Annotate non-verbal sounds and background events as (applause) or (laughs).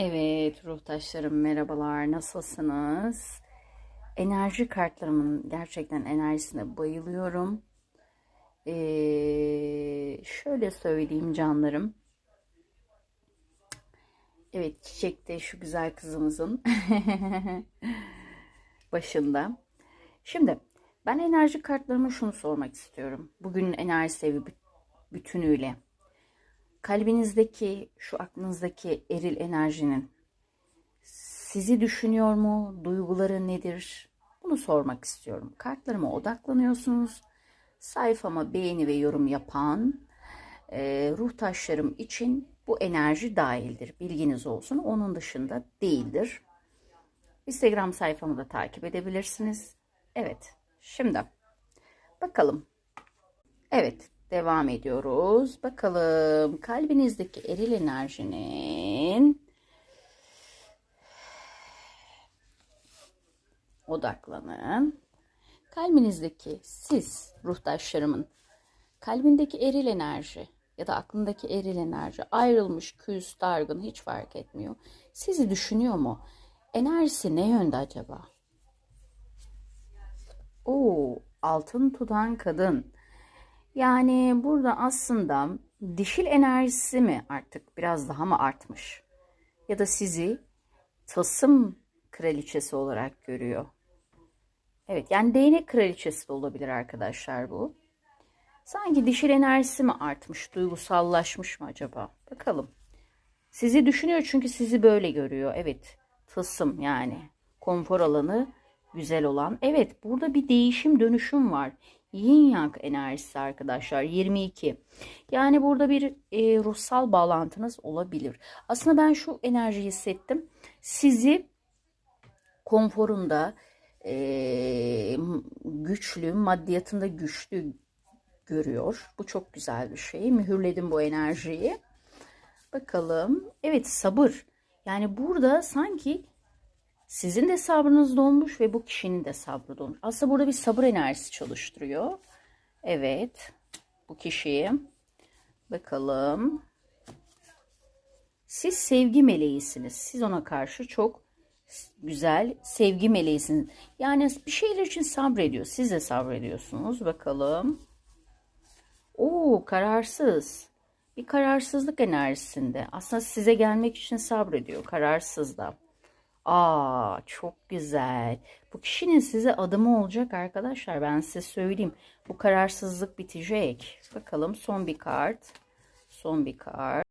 Evet ruhtaşlarım merhabalar nasılsınız? Enerji kartlarımın gerçekten enerjisine bayılıyorum. Ee, şöyle söyleyeyim canlarım. Evet çiçekte şu güzel kızımızın (laughs) başında. Şimdi ben enerji kartlarıma şunu sormak istiyorum. Bugünün enerjisi bütünüyle kalbinizdeki şu aklınızdaki eril enerjinin sizi düşünüyor mu? Duyguları nedir? Bunu sormak istiyorum. Kartlarıma odaklanıyorsunuz. Sayfama beğeni ve yorum yapan e, ruh taşlarım için bu enerji dahildir. Bilginiz olsun. Onun dışında değildir. Instagram sayfamı da takip edebilirsiniz. Evet. Şimdi bakalım. Evet. Devam ediyoruz. Bakalım kalbinizdeki eril enerjinin odaklanın. Kalbinizdeki siz ruhtaşlarımın kalbindeki eril enerji ya da aklındaki eril enerji ayrılmış, küs, dargın hiç fark etmiyor. Sizi düşünüyor mu? Enerjisi ne yönde acaba? Oo, altın tutan kadın. Yani burada aslında dişil enerjisi mi artık biraz daha mı artmış? Ya da sizi tasım kraliçesi olarak görüyor. Evet yani değnek kraliçesi de olabilir arkadaşlar bu. Sanki dişil enerjisi mi artmış, duygusallaşmış mı acaba? Bakalım. Sizi düşünüyor çünkü sizi böyle görüyor. Evet, tılsım yani konfor alanı güzel olan. Evet, burada bir değişim, dönüşüm var. Yin Yang enerjisi arkadaşlar 22. Yani burada bir e, ruhsal bağlantınız olabilir. Aslında ben şu enerjiyi hissettim. Sizi konforunda e, güçlü, maddiyatında güçlü görüyor. Bu çok güzel bir şey. Mühürledim bu enerjiyi. Bakalım. Evet sabır. Yani burada sanki sizin de sabrınız dolmuş ve bu kişinin de sabrı dolmuş. Aslında burada bir sabır enerjisi çalıştırıyor. Evet. Bu kişiyi. Bakalım. Siz sevgi meleğisiniz. Siz ona karşı çok güzel sevgi meleğisiniz. Yani bir şeyler için sabrediyor. Siz de sabrediyorsunuz. Bakalım. Oo kararsız. Bir kararsızlık enerjisinde. Aslında size gelmek için sabrediyor. Kararsız da. Aa çok güzel. Bu kişinin size adımı olacak arkadaşlar. Ben size söyleyeyim. Bu kararsızlık bitecek. Bakalım son bir kart. Son bir kart.